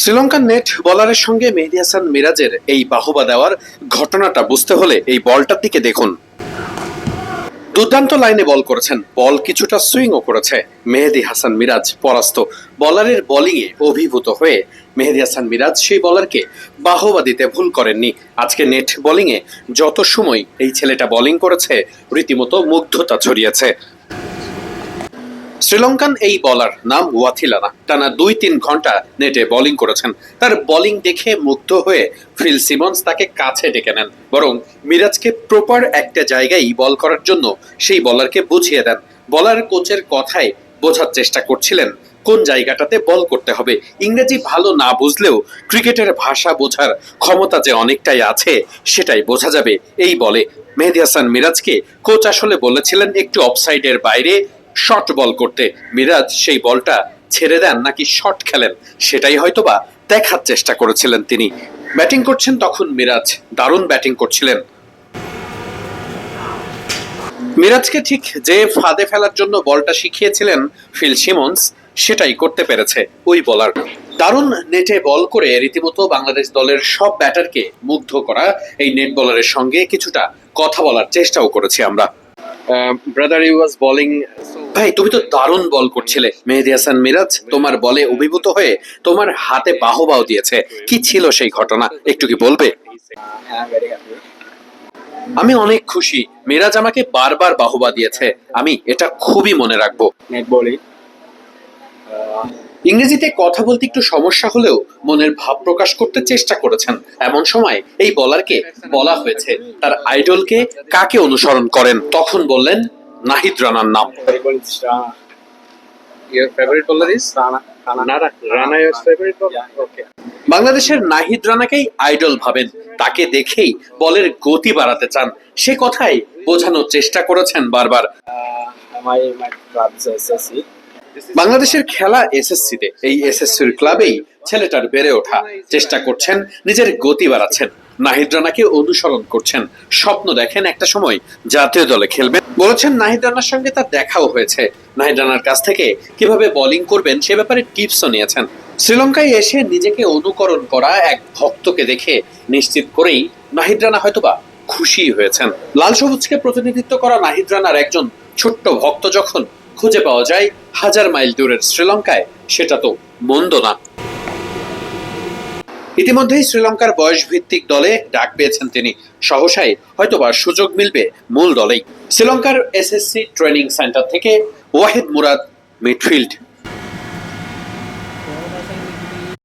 শ্রীলঙ্কার নেট বলারের সঙ্গে মেহেদি হাসান মিরাজের এই বাহুবা দেওয়ার ঘটনাটা বুঝতে হলে এই বলটার দিকে দেখুন। দুর্দান্ত লাইনে বল করেছেন। বল কিছুটা সুইংও করেছে মেহেদি হাসান মিরাজ পরাস্ত। বলারের বোলিংয়ে অভিভূত হয়ে মেহেদি হাসান মিরাজ সেই বলারকে বাহবা দিতে ভুল করেননি। আজকে নেট বোলিংয়ে যত সময় এই ছেলেটা বোলিং করেছে, রীতিমতো মুগ্ধতা ছড়িয়েছে। শ্রীলঙ্কান এই বলার নাম ওয়াথিলানা টানা দুই তিন ঘণ্টা নেটে বোলিং করেছেন। তার বোলিং দেখে মুগ্ধ হয়ে ফিল সিমন্স তাকে কাছে ডেকে নেন। বরং মিরাজকে প্রপার একটা জায়গায় বল করার জন্য সেই বলারকে বুঝিয়ে দেন। বলার কোচের কথায় বোঝার চেষ্টা করছিলেন, কোন জায়গাটাতে বল করতে হবে। ইংরেজি ভালো না বুঝলেও ক্রিকেটের ভাষা বোঝার ক্ষমতা যে অনেকটাই আছে, সেটাই বোঝা যাবে এই বলে। মেহেদি হাসান মিরাজকে কোচ আসলে বলেছিলেন, একটু অফসাইডের বাইরে শর্ট বল করতে। মিরাজ সেই বলটা ছেড়ে দেন নাকি শর্ট খেলেন, সেটাই হয়তোবা দেখার চেষ্টা করেছিলেন তিনি। ব্যাটিং করছেন তখন মিরাজ, দারুণ ব্যাটিং করছিলেন। মিরাজকে ঠিক যে ফাঁদে ফেলার জন্য বলটা শিখিয়েছিলেন ফিল সিমন্স, সেটাই করতে পেরেছে ওই বলার। দারুণ নেটে বল করে রীতিমতো বাংলাদেশ দলের সব ব্যাটারকে মুগ্ধ করা এই নেট বলারের সঙ্গে কিছুটা কথা বলার চেষ্টাও করেছি আমরা। ব্রাদার ইউ ওয়াজ বোলিং ভাই তুমি তো দারুণ বল করছিলে। মেহেদি হাসান মিরাজ তোমার বলে অভিভূত হয়ে তোমার হাতে বাহবাও দিয়েছে। কি ছিল সেই ঘটনা? একটু কি বলবে. আমি অনেক খুশি। মিরাজ আমাকে বারবার বাহবা দিয়েছে। আমি এটা খুবই মনে রাখব. ইংরেজিতে কথা বলতে একটু সমস্যা হলেও মনের ভাব প্রকাশ করতে চেষ্টা করেছেন। এমন সময় এই বলারকে বলা হয়েছে তার আইডলকে কাকে অনুসরণ করেন? তখন বললেন নাহিদ রানার নাম. বাংলাদেশের নাহিদ রানাকেই আইডল ভাবেন। তাকে দেখেই বলের গতি বাড়াতে চান। সে কথাই বোঝানোর চেষ্টা করেছেন বারবার। Uh. বাংলাদেশের খেলা এসএসসিতে এই এসএসসির ক্লাবেই ছেলেটার বেড়ে ওঠা। চেষ্টা করছেন নিজের গতি বাড়াচ্ছেন। নাহিদ রানাকে অনুসরণ করছেন। স্বপ্ন দেখেন একটা সময় জাতীয় দলে খেলবেন। বলেছেন নাহিদ রানার সঙ্গে তার দেখাও হয়েছে। নাহিদ রানার কাছ থেকে কীভাবে বোলিং করবেন সে ব্যাপারে টিপসও নিয়েছেন। শ্রীলঙ্কায় এসে নিজেকে অনুকরণ করা এক ভক্তকে দেখে নিশ্চিত করেই নাহিদ রানা হয়তোবা খুশি হয়েছেন। লাল সবুজকে প্রতিনিধিত্ব করা নাহিদ রানার একজন ছোট্ট ভক্ত যখন খুঁজে পাওয়া যায় হাজার মাইল দূরের শ্রীলঙ্কায়, সেটা তো মন্দ না। ইতিমধ্যেই শ্রীলঙ্কার বয়স ভিত্তিক দলে ডাক পেয়েছেন তিনি। সহসায় হয়তোবা সুযোগ মিলবে মূল দলেই। শ্রীলঙ্কার এসএসসি ট্রেনিং সেন্টার থেকে ওয়াহিদ মুরাদ মিডফিল্ড।